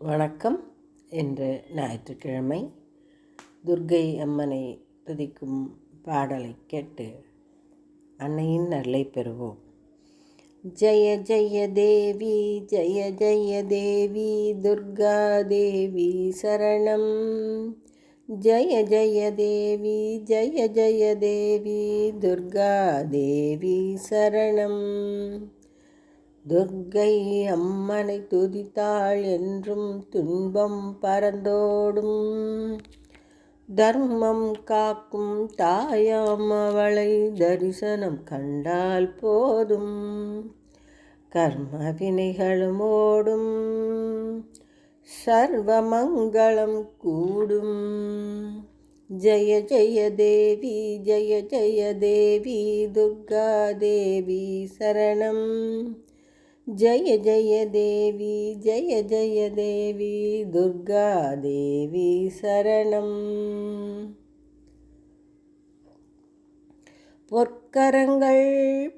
வணக்கம். இன்று ஞாயிற்றுக்கிழமை துர்க்கை அம்மனை துதிக்கும் பாடலை கேட்டு அன்னையின் அருளை பெறுவோம். ஜெய ஜய தேவி ஜெய ஜய தேவி துர்கா தேவி சரணம். ஜெய ஜய தேவி ஜெய ஜய தேவி துர்கா தேவி சரணம். துர்க்கை அம்மனை துதித்தாள் என்றும் துன்பம் பறந்தோடும் தர்மம் காக்கும் தாயாம் அவளை தரிசனம் கண்டால் போதும். கர்ம வினைகளும் ஓடும். சர்வமங்களம் கூடும். ஜய ஜய தேவி ஜய ஜய தேவி துர்கா தேவி சரணம். ஜய ஜய தேவி ஜய ஜய தேவி துர்கா தேவி சரணம். பொற்கரங்கள்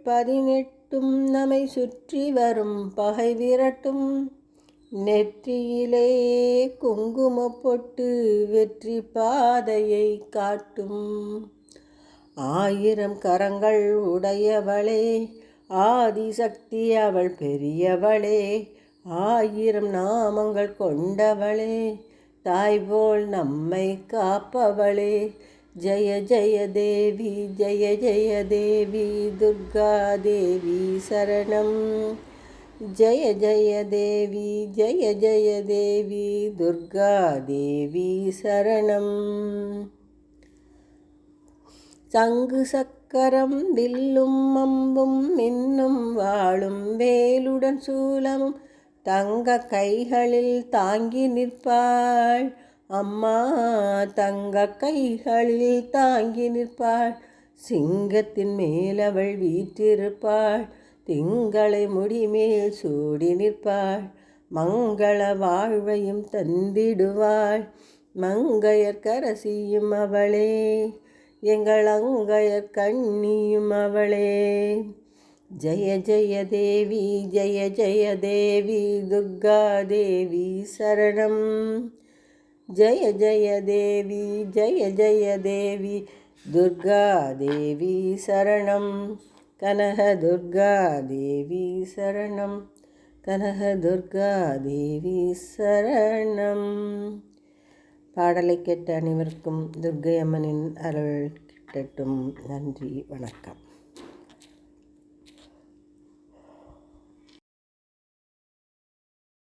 பதினெட்டும் நம்மை சுற்றி வரும் பகை விரட்டும். நெற்றியிலே குங்கும பொட்டு வெற்றி பாதையை காட்டும். ஆயிரம் கரங்கள் உடையவளே ஆதிசக்தி அவள் பெரியவளே ஆயிரம் நாமங்கள் கொண்டவளே தாய் போல் நம்மை காப்பவளே. ஜய ஜய தேவி ஜய ஜய தேவி துர்கா தேவி சரணம். ஜய ஜய தேவி ஜய ஜய தேவி துர்கா தேவி சரணம். சங்கு சக்கரம் வில்லும் அம்பும் மின்னும் வாழும் வேலுடன் சூலமும் தங்க கைகளில் தாங்கி நிற்பாள். அம்மா தங்க கைகளில் தாங்கி நிற்பாள். சிங்கத்தின் மேல் அவள் வீற்றிருப்பாள். திங்களை முடிமேல் சூடி நிற்பாள். மங்கள வாழ்வையும் தந்திடுவாள். மங்கையர்கரசியும் அவளே. எங்கள் அங்கையர் கண்ணியும் அவளே. ஜய ஜய தேவி ஜய ஜய தேவி துர்கா தேவி சரணம். ஜய ஜய தேவி ஜய ஜய தேவி துர்கா தேவி சரணம். கனக துர்கா தேவி சரணம். கனக துர்கா தேவி சரணம். பாடலை கேட்ட அனைவருக்கும் துர்கை அம்மனின் அருள் கிட்டட்டும். நன்றி வணக்கம்.